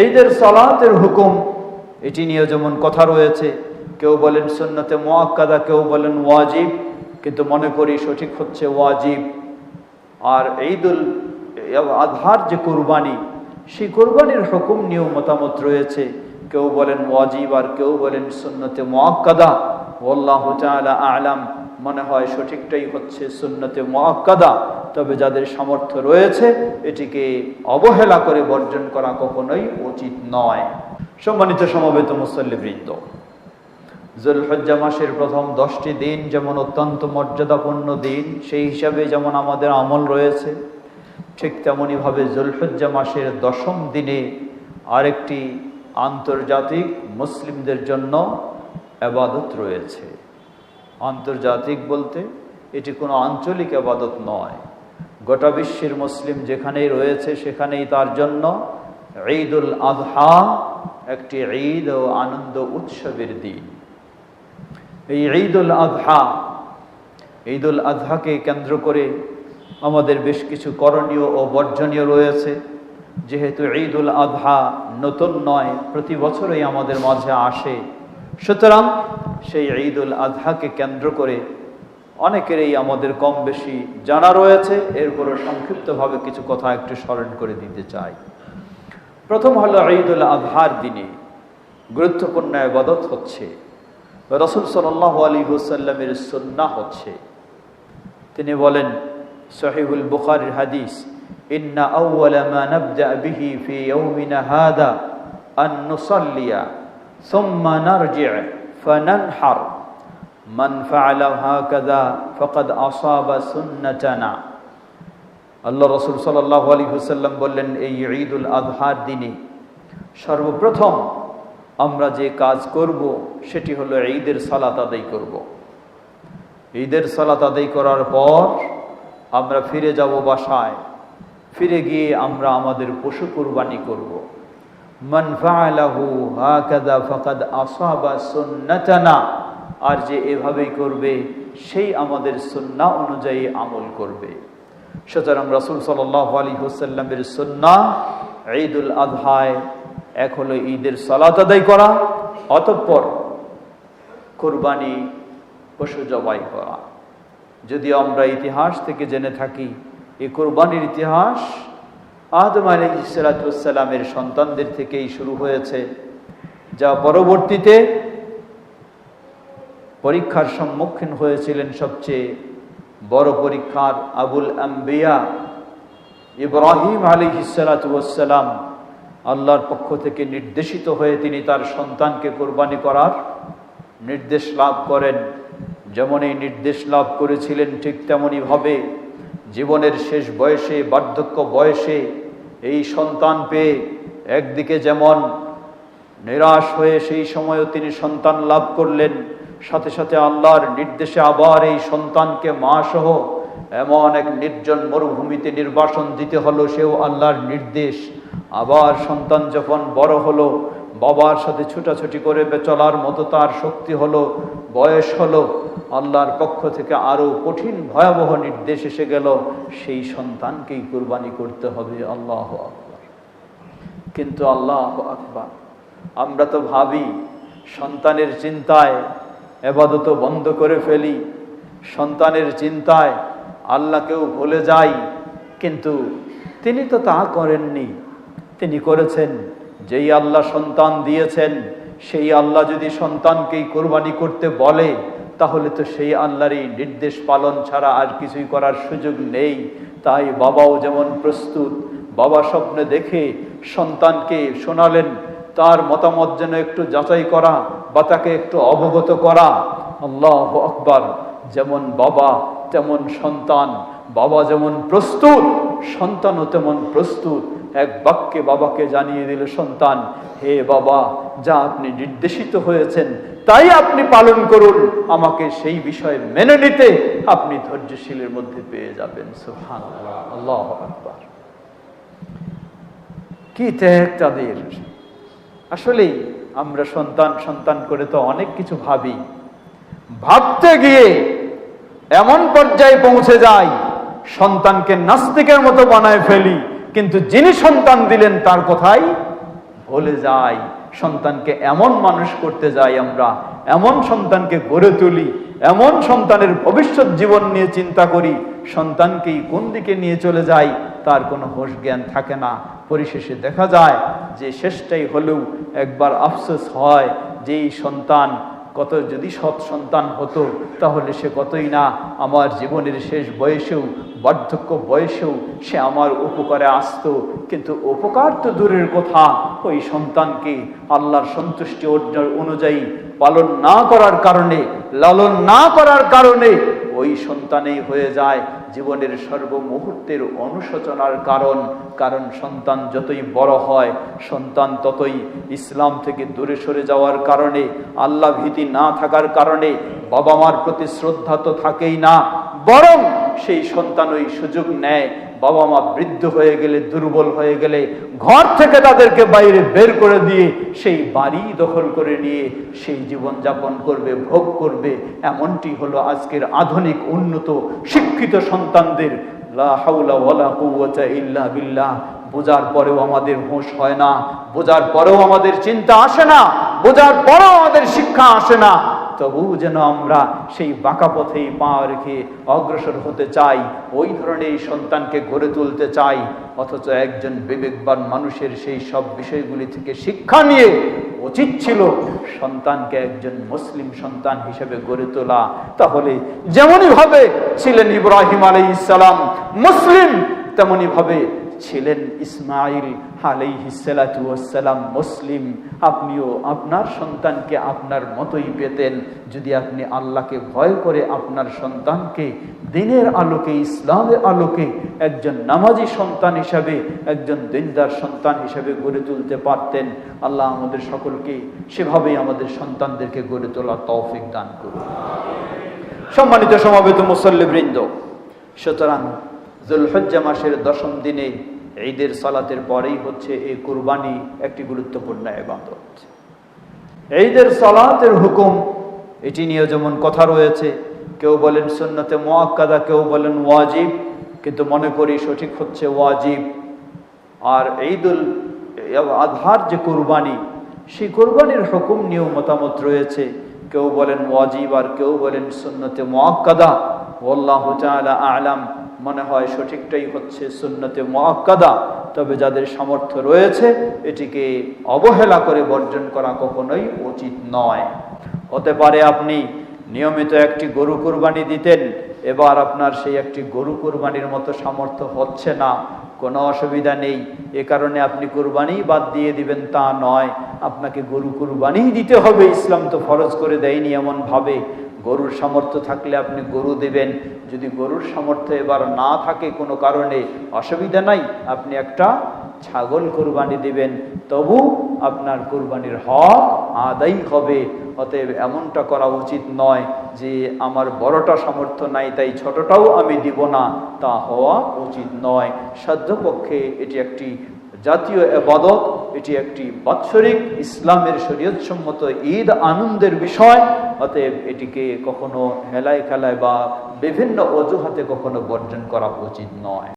ঈদের সালাতের হুকুম, এটি নিয়ে যেমন কথা রয়েছে, কেউ বলেন সুন্নতে মোয়াক্কাদা কেউ বলেন ওয়াজিব, কিন্তু মনে করি সঠিক হচ্ছে ওয়াজিব। আর ঈদুল আধার যে কোরবানি, সেই কোরবানির হুকুম নিয়েও মতামত রয়েছে। কেউ বলেন ওয়াজিব আর কেউ বলেন সুন্নতে মোয়াক্কাদা। ওল্লাহ তাআলা আলাম। মনে হয় সঠিকটাই হচ্ছে সুন্নতে মোয়াক্কাদা। তবে যাদের সামর্থ্য রয়েছে, এটিকে অবহেলা করে বর্জন করা কখনোই উচিত নয়। সম্মানিত সমবেত মুসল্লিবৃন্দ জুলহজ্জা মাসের প্রথম দশটি দিন যেমন অত্যন্ত মর্যাদাপূর্ণ দিন, সেই হিসাবে যেমন আমাদের আমল রয়েছে, ঠিক তেমনইভাবে জুলহজ্জা মাসের দশম দিনে আরেকটি আন্তর্জাতিক মুসলিমদের জন্য আবাদত রয়েছে। আন্তর্জাতিক বলতে এটি কোনো আঞ্চলিক আবাদত নয়। গোটা বিশ্বের মুসলিম যেখানেই রয়েছে সেখানেই তার জন্য ঈদুল আজহা একটি ঈদ ও আনন্দ উৎসবের দিন। এই ঈদুল আজহা ঈদুল আজহাকে কেন্দ্র করে আমাদের বেশ কিছু করণীয় ও বর্জনীয় রয়েছে। যেহেতু ঈদুল আজহা নতুন নয়, প্রতি বছরই আমাদের মাঝে আসে। সুতরাং সেই ঈদুল আজহাকে কেন্দ্র করে অনেকেরই আমাদের কম বেশি জানা রয়েছে। এরপরও সংক্ষিপ্তভাবে কিছু কথা একটু স্মরণ করে দিতে চাই। প্রথম হলো ঈদুল আজহার দিনে গুরুত্বপূর্ণ আবাদত হচ্ছে। রসুল সাল্লাহ আলী হুসাল্লামের সন্না হচ্ছে। তিনি বলেন, সহিহুল বুখারির হাদিস ইন্না আউওয়ালা মা নাবদা বিহি ফি ইয়াউমিনা হাদা আন নুসাল্লিয়া সুম্মা নারজি' ফানানহার মান ফাআলা হাকাযা ফাকাদ আসাবা সুন্নাতানা আল্লাহ রসুল সাল্লাহ আলী হুসাল্লাম বললেন, এই ঈদুল আজহার দিনে সর্বপ্রথম আমরা যে কাজ করব, সেটি হলো ঈদের সালাত আদায় করব। ঈদের সালাত আদায় করার পর আমরা ফিরে যাব বাসায়। ফিরে গিয়ে আমরা আমাদের পশু কুরবানি করব। মান হাকাযা ফাকাদ আসাবা সুন্নাতানা, আর যে এভাবেই করবে, সেই আমাদের সুন্নাহ অনুযায়ী আমল করবে সুতরাং রাসূল সাল্লাল্লাহু আলাইহি ওয়াসাল্লামের সুন্নাহ ঈদুল আজহায় এক হলো ঈদের সালাত আদায় করা, অতঃপর কোরবানি, পশু জবাই করা যদি আমরা ইতিহাস থেকে জেনে থাকি এই কোরবানির ইতিহাস আদম আলী ইসালাতামের সন্তানদের থেকেই শুরু হয়েছে, যা পরবর্তীতে পরীক্ষার সম্মুখীন হয়েছিলেন সবচেয়ে বড় পরীক্ষার আবুল আম্বিয়া। ইব্রাহিম আলী ইসালাতাম আল্লাহর পক্ষ থেকে নির্দেশিত হয়ে তিনি তার সন্তানকে কোরবানি করার নির্দেশ লাভ করেন। যেমন এই নির্দেশ লাভ করেছিলেন ঠিক তেমনইভাবে জীবনের শেষ বয়সে, বার্ধক্য বয়সে এই সন্তান পেয়ে একদিকে যেমন নিরাশ হয়ে সেই সময়ও তিনি সন্তান লাভ করলেন, সাথে সাথে আল্লাহর নির্দেশে আবার এই সন্তানকে মা সহ এমন এক নির্জন মরুভূমিতে নির্বাসন দিতে হলো, সেও আল্লাহর নির্দেশ। আবার সন্তান যখন বড় হলো বাবার সাথে ছুটাছুটি করে চলার মতো তার শক্তি হলো, বয়স হলো, আল্লাহর পক্ষ থেকে আরও কঠিন ভয়াবহ নির্দেশ এসে গেল, সেই সন্তানকেই কুরবানি করতে হবে, আল্লাহ আকবার। কিন্তু আল্লাহ আকবার। আমরা তো ভাবি, সন্তানের চিন্তায় এবাদত বন্ধ করে ফেলি, সন্তানের চিন্তায় আল্লাহকেও ভুলে যাই, কিন্তু তিনি তো তা করেননি, তিনি করেছেন যেই আল্লাহ সন্তান দিয়েছেন, সেই আল্লাহ যদি সন্তানকেই কোরবানি করতে বলে, তাহলে তো সেই আল্লাহরই নির্দেশ পালন ছাড়া আর কিছুই করার সুযোগ নেই। তাই বাবাও যেমন প্রস্তুত, বাবা স্বপ্নে দেখে সন্তানকে শোনালেন, তার মতামত যেন একটু যাচাই করা বা তাকে একটু অবগত করা। আল্লাহ আকবার, যেমন বাবা তেমন সন্তান, বাবা যেমন প্রস্তুত, সন্তানও তেমন প্রস্তুত। এক বাক্যে বাবাকে জানিয়ে দিল, সন্তান, হে বাবা, যা আপনি নির্দেশিত হয়েছেন, তাই আপনি পালন করুন। আমাকে সেই বিষয়ে মেনে নিতে আপনি ধৈর্যশীলের মধ্যে পেয়ে যাবেন। সুহান আল্লাহ কি ত্যাগ তাদের? আসলেই আমরা সন্তান সন্তান করে তো অনেক কিছু ভাবি। ভাবতে গিয়ে এমন পর্যায়ে পৌঁছে যাই, সন্তানকে নাস্তিকের মতো বানায় ফেলি। কিন্তু যিনি সন্তান দিলেন তার কথাই ভুলে যাই। সন্তানকে এমন মানুষ করতে যাই আমরা, এমন সন্তানকে গড়ে তুলি, এমন সন্তানের ভবিষ্যৎ জীবন নিয়ে চিন্তা করি, সন্তানকেই কোন দিকে নিয়ে চলে যাই তার কোনো হোশ জ্ঞান থাকে না। পরিশেষে দেখা যায় যে শেষটাই হলেও একবার আফসোস হয় যে এই সন্তান কত যদি সৎ সন্তান হতো, তাহলে সে কতই না আমার জীবনের শেষ বয়সেও, বার্ধক্য বয়সেও সে আমার উপকারে আসতো। কিন্তু উপকার তো দূরের কথা, ওই সন্তানকে আল্লাহর সন্তুষ্টি অর্জন- অনুযায়ী পালন না করার কারণে, লালন না করার কারণে ওই সন্তানেই হয়ে যায় জীবনের সর্বমুহূর্তের অনুশোচনার কারণ। কারণ সন্তান যতই বড় হয়, সন্তান ততই ইসলাম থেকে দূরে সরে যাওয়ার কারণে আল্লাহ ভীতি না থাকার কারণে বাবা মার প্রতি শ্রদ্ধা তো থাকেই না। বরং সেই সন্তান ওই সুযোগ নেয় বাবা মা বৃদ্ধ হয়ে গেলে, দুর্বল হয়ে গেলে, ঘর থেকে তাদেরকে বাইরে বের করে দিয়ে সেই বাড়ি দখল করে নিয়ে সেই জীবন যাপন করবে, ভোগ করবে। এমনটি হলো আজকের আধুনিক, উন্নত, শিক্ষিত সন্তানদের। বোঝার পরেও আমাদের হোশ হয় না। বোঝার পরেও আমাদের চিন্তা আসে না। বোঝার পরেও আমাদের শিক্ষা আসে না। তবু যেন আমরা সেই বাঁকা পথেই পা রেখে অগ্রসর হতে চাই, ওই ধরনের সন্তানকে গড়ে তুলতে চাই। অথচ একজন বিবেকবান মানুষের সেই সব বিষয়গুলি থেকে শিক্ষা নিয়ে উচিত ছিল সন্তানকে একজন মুসলিম সন্তান হিসেবে গড়ে তোলা। তাহলে যেমনই ভাবে ছিলেন ইব্রাহিম আলাই ইসলাম মুসলিম তেমনি ভাবে ছিলেন ইসমাইল আলাইহিসালাম মুসলিম। আপনিও আপনার সন্তানকে আপনার মতোই পেতেন। যদি আপনি আল্লাহকে ভয় করে আপনার সন্তানকে দিনের আলোকে, ইসলামের আলোকে একজন নামাজি সন্তান হিসাবে, একজন দিনদার সন্তান হিসাবে গড়ে তুলতে পারতেন, আল্লাহ আমাদের সকলকে সেভাবেই আমাদের সন্তানদেরকে গড়ে তোলার তৌফিক দান করুন। সম্মানিত সমাবেত মুসল্লিবৃন্দ, সুতরাং জুলহজ্জা মাসের দশম দিনে ঈদের সালাতের পরেই হচ্ছে এই কুরবানি একটি গুরুত্বপূর্ণ ইবাদত। ঈদের সালাতের হুকুম, এটি নিয়ে যেমন কথা রয়েছে, কেউ বলেন সুন্নতে মোয়াক্কাদা কেউ বলেন ওয়াজিব, কিন্তু মনে করি সঠিক হচ্ছে ওয়াজিব। আর ঈদুল আধার যে কুরবানি, সেই কুরবানির হুকুম নিয়েও মতামত রয়েছে, কেউ বলেন ওয়াজিব আর কেউ বলেন সুন্নতে মোয়াক্কাদা তাআলা আলাম। মনে হয় সঠিকটাই হচ্ছে সুন্নতে মোয়াক্কাদা তবে যাদের সামর্থ্য রয়েছে, এটিকে অবহেলা করে বর্জন করা কখনোই উচিত নয়। হতে পারে আপনি নিয়মিত একটি গরু কুরবানি দিতেন, এবার আপনার সেই একটি গরু কুরবানির মতো সামর্থ্য হচ্ছে না। কোনো অসুবিধা নেই। এ কারণে আপনি কুরবানি বাদ দিয়ে দিবেন তা নয়। আপনাকে গরু কুরবানিই দিতে হবে। ইসলাম তো ফরজ করে দেয়নি এমন ভাবে গরুর সামর্থ্য থাকলে আপনি গরু দেবেন। যদি গরুর সামর্থ্য এবার না থাকে কোনো কারণে, অসুবিধা নাই, আপনি একটা ছাগল কুরবানি দিবেন। তবু আপনার কোরবানির হক আদায় হবে। অতএব এমনটা করা উচিত নয় যে, আমার বড়টা সামর্থ্য নাই, তাই ছোটটাও আমি দিব না। তা হওয়া উচিত নয়। সাধ্যপক্ষে এটি একটি জাতীয় এবাদত এটি একটি বাৎসরিক ইসলামের শরীয়তসম্মত ঈদ আনন্দের বিষয়। অতএব এটিকে কখনো হেলায় খেলায় বা বিভিন্ন অজুহাতে কখনো বর্জন করা উচিত নয়।